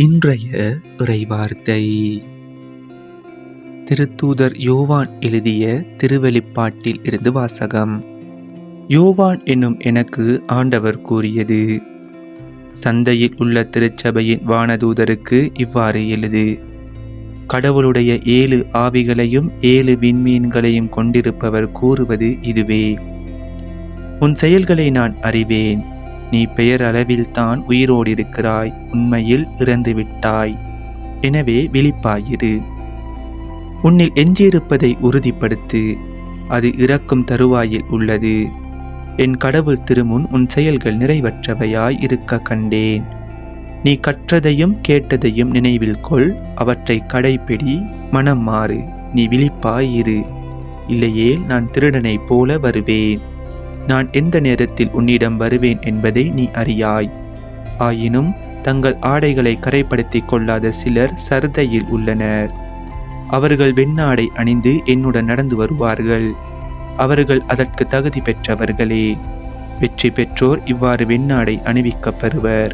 இன்றைய இறைவார்த்தை. திருத்தூதர் யோவான் எழுதிய திருவெளிப்பாட்டில் இருந்து வாசகம். யோவான் என்னும் எனக்கு ஆண்டவர் கூறியது. சந்தையில் உள்ள திருச்சபையின் வானதூதருக்கு இவ்வாறு எழுது. கடவுளுடைய ஏழு ஆவிகளையும் ஏழு விண்மீன்களையும் கொண்டிருப்பவர் கூறுவது இதுவே. உன் செயல்களை நான் அறிவேன். நீ பெயர் அளவில்தான் உயிரோடிருக்கிறாய் உண்மையில் இறந்துவிட்டாய். எனவே விழிப்பாயிரு. உன்னில் எஞ்சியிருப்பதை உறுதிப்படுத்து. அது இறக்கும் தருவாயில் உள்ளது. என் கடவுள் திருமுன் உன் செயல்கள் நிறைவற்றவையாய் இருக்க கண்டேன். நீ கற்றதையும் கேட்டதையும் நினைவில் கொள் அவற்றை கடைப்பிடி மனம் மாறு. நீ விழிப்பாயிரு. இல்லையே நான் திருடனைப் போல வருவேன். நான் எந்த நேரத்தில் உன்னிடம் வருவேன் என்பதை நீ அறியாய். ஆயினும் தங்கள் ஆடைகளை கரைப்படுத்திக் கொள்ளாத சிலர் சர்தையில் உள்ளனர். அவர்கள் வெண்ணாடை அணிந்து என்னுடன் நடந்து வருவார்கள். அவர்கள் அதற்கு தகுதி பெற்றவர்களே. வெற்றி பெற்றோர் இவ்வாறு வெண்ணாடை அணிவிக்கப்பெறுவர்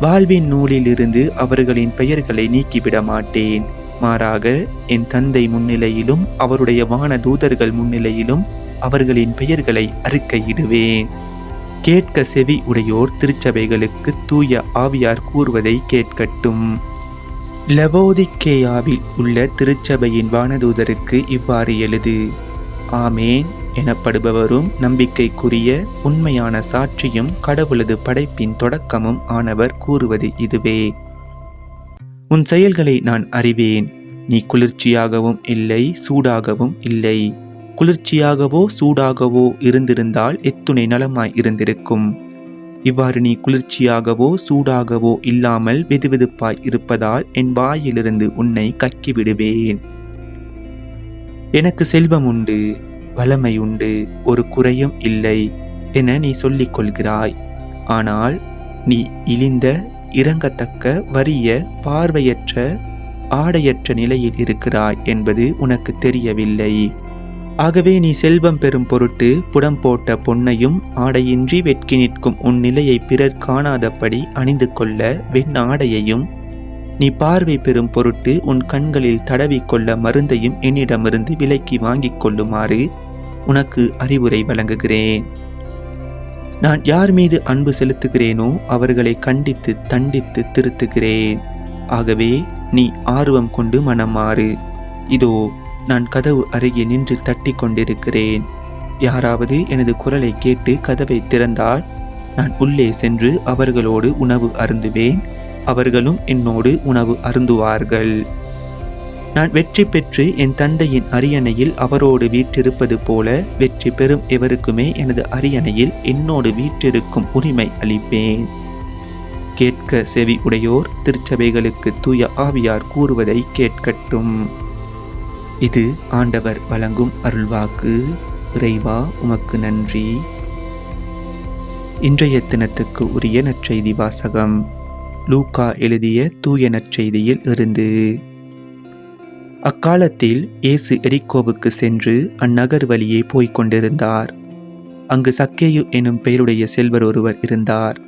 வாழ்வின் நூலிலிருந்து அவர்களின் பெயர்களை நீக்கிவிட மாட்டேன். மாறாக என் தந்தை முன்னிலையிலும் அவருடைய வான தூதர்கள் முன்னிலையிலும் அவர்களின் பெயர்களை அறிக்கையிடுவேன். கேட்க செவி உடையோர் திருச்சபைகளுக்கு தூய ஆவியார் கூறுவதை கேட்கட்டும். லவோதிக்கேயாவில் உள்ள திருச்சபையின் வானதூதருக்கு இவ்வாறு எழுது ஆமேன் எனப்படுபவரும் நம்பிக்கைக்குரிய உண்மையான சாட்சியும் கடவுளது படைப்பின் தொடக்கமும் ஆனவர் கூறுவது இதுவே. உன் செயல்களை நான் அறிவேன். நீ குளிர்ச்சியாகவும் இல்லை சூடாகவும் இல்லை. குளிர்ச்சியாகவோ சூடாகவோ இருந்திருந்தால் எத்துணை நலமாய் இருந்திருக்கும். இவ்வாறு நீ குளிர்ச்சியாகவோ சூடாகவோ இல்லாமல் வெதுவெதுப்பாய் இருப்பதால் என் வாயிலிருந்து உன்னை கக்கிவிடுவேன். எனக்கு செல்வம் உண்டு வளமை உண்டு ஒரு குறையும் இல்லை என நீ சொல்லிக் கொள்கிறாய். ஆனால் நீ இழிந்த இறங்கத்தக்க வறிய பார்வையற்ற ஆடையற்ற நிலையில் இருக்கிறாய் என்பது உனக்கு தெரியவில்லை. ஆகவே நீ செல்வம் பெறும் பொருட்டு புடம் போட்ட பொன்னையும் ஆடையின்றி வெட்கி நிற்கும் உன் நிலையை பிறர் காணாதபடி அணிந்து கொள்ள வெண் ஆடையையும் நீ பார்வை பெறும் பொருட்டு உன் கண்களில் தடவிக்கொள்ள மருந்தையும் என்னிடமிருந்து விலைக்கு வாங்கிக் கொள்ளுமாறு உனக்கு அறிவுரை வழங்குகிறேன். நான் யார் மீது அன்பு செலுத்துகிறேனோ அவர்களை கண்டித்து தண்டித்து திருத்துகிறேன். ஆகவே நீ ஆர்வம் கொண்டு மனமாறு இதோ நான் கதவு அருகே நின்று தட்டி கொண்டிருக்கிறேன். யாராவது எனது குரலை கேட்டு கதவை திறந்தால் நான் உள்ளே சென்று அவர்களோடு உணவு அருந்துவேன். அவர்களும் என்னோடு உணவு அருந்துவார்கள். நான் வெற்றி பெற்று என் தந்தையின் அரியணையில் அவரோடு வீற்றிருப்பது போல வெற்றி பெறும் எவருக்குமே எனது அரியணையில் என்னோடு வீற்றிருக்கும் உரிமை அளிப்பேன். கேட்க செவி உடையோர் திருச்சபைகளுக்கு தூய ஆவியார் கூறுவதை கேட்கட்டும். இது ஆண்டவர் வழங்கும் அருள்வாக்கு. இறைவா உமக்கு நன்றி. இன்றைய தினத்துக்கு உரிய நற்செய்தி வாசகம். லூக்கா எழுதிய தூய நற்செய்தியில் இருந்து. அக்காலத்தில் இயேசு எரிக்கோவுக்கு சென்று அந்நகர் வழியே போய்க் கொண்டிருந்தார். அங்கு சக்கேயு எனும் பெயருடைய செல்வர் ஒருவர் இருந்தார்.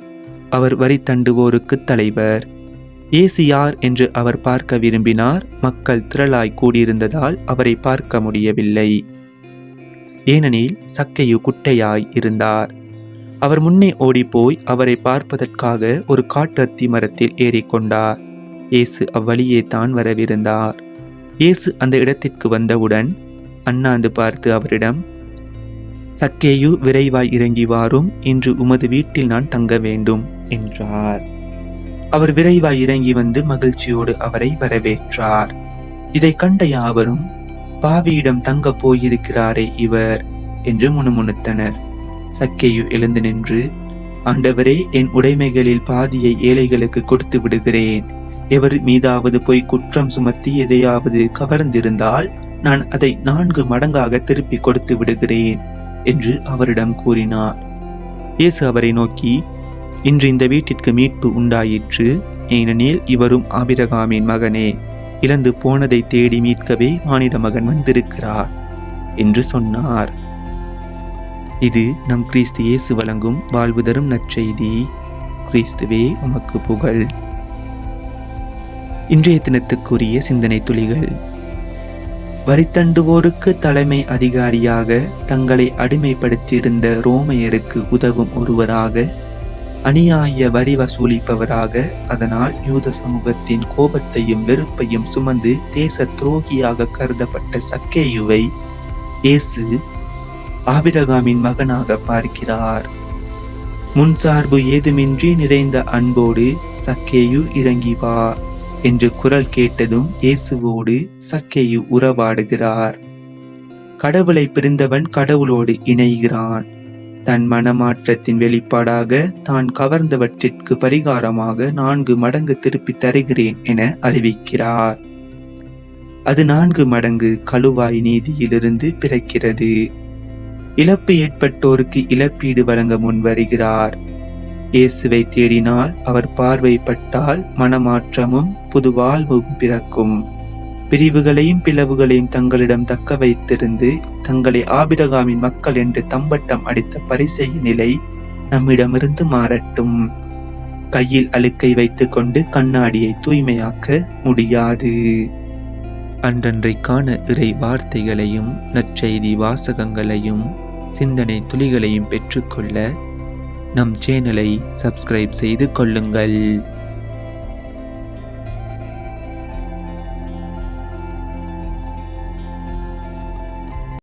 அவர் வரி தண்டுவோருக்கு தலைவர். இயேசு யார் என்று அவர் பார்க்க விரும்பினார்? மக்கள் திரளாய் கூடியிருந்ததால் அவரை பார்க்க முடியவில்லை. ஏனெனில் சக்கையு குட்டையாய் இருந்தார். அவர் முன்னே ஓடிப்போய் அவரை பார்ப்பதற்காக ஒரு காட்டத்தி மரத்தில் ஏறிக்கொண்டார். இயேசு அவ்வழியே தான் வரவிருந்தார். இயேசு அந்த இடத்திற்கு வந்தவுடன் அண்ணாந்து பார்த்து அவரிடம் சக்கேயு விரைவாய் இறங்கி வாரும் இன்று உமது வீட்டில் நான் தங்க வேண்டும் என்றார். அவர் விரைவாய் இறங்கி வந்து மகிழ்ச்சியோடு அவரை வரவேற்றார். இதை கண்ட யாவரும் பாவியிடம் தங்க போயிருக்கிறாரே இவர் என்று முணுமுணுத்தனர். சக்கேயு எழுந்து நின்று ஆண்டவரே என் உடைமைகளில் பாதியை ஏழைகளுக்கு கொடுத்து விடுகிறேன். எவர் மீதாவது போய் குற்றம் சுமத்தி எதையாவது கவர்ந்திருந்தால் நான் அதை நான்கு மடங்காக திருப்பி கொடுத்து விடுகிறேன் என்று அவரிடம் கூறினார். இயேசு அவரை நோக்கி இன்று இந்த வீட்டிற்கு மீட்பு உண்டாயிற்று. ஏனெனில் இவரும் ஆபிரகாமின் மகனே. இழந்து போனதை தேடி மீட்கவே மானிட மகன் வந்திருக்கிறார் என்று சொன்னார். இது நம் கிறிஸ்து இயேசு வழங்கும் வாழ்வு தரும் நற்செய்தி. கிறிஸ்துவே உமக்கு புகழ். இன்றைய தினத்துக்குரிய சிந்தனை துளிகள். வரித்தண்டுவோருக்கு தலைமை அதிகாரியாக தங்களை அடிமைப்படுத்தியிருந்த ரோமையருக்கு உதவும் ஒருவராக அநியாய வரி வசூலிப்பவராக அதனால் யூத சமூகத்தின் கோபத்தையும் வெறுப்பையும் சுமந்து தேச துரோகியாக கருதப்பட்ட சக்கேயுவை இயேசு ஆபிரகாமின் மகனாக பார்க்கிறார். முன்சார்பு ஏதுமின்றி நிறைந்த அன்போடு சக்கேயு இறங்கி வா என்று குரல் கேட்டதும் இயேசுவோடு சக்கேயு உறவாடுகிறார். கடவுளை பிரிந்தவன் கடவுளோடு இணைகிறான். தன் மனமாற்றத்தின் வெளிப்பாடாக தான் கவர்ந்தவற்றிற்கு பரிகாரமாக நான்கு மடங்கு திருப்பி தருகிறேன் என அறிவிக்கிறார். அது நான்கு மடங்கு கழுவாய் நீதியிலிருந்து பிறக்கிறது. இழப்பு ஏற்பட்டோருக்கு இழப்பீடு வழங்க முன் வருகிறார். இயேசுவை தேடினால் அவர் பார்வைப்பட்டால் மனமாற்றமும் புது வாழ்வும் பிறக்கும். பிரிவுகளையும் பிளவுகளையும் தங்களிடம் தக்க வைத்திருந்து தங்களை ஆபிரகாமின் மக்கள் என்று தம்பட்டம் அடித்த பரிசெய்ய நிலை நம்மிடமிருந்து மாறட்டும். கையில் அழுக்கை வைத்துக்கொண்டு கண்ணாடியை தூய்மையாக்க முடியாது. அன்றன்றைக்கான இறை வார்த்தைகளையும் நற்செய்தி வாசகங்களையும் சிந்தனை துளிகளையும் பெற்றுக்கொள்ள நம் சேனலை சப்ஸ்கிரைப் செய்து கொள்ளுங்கள்.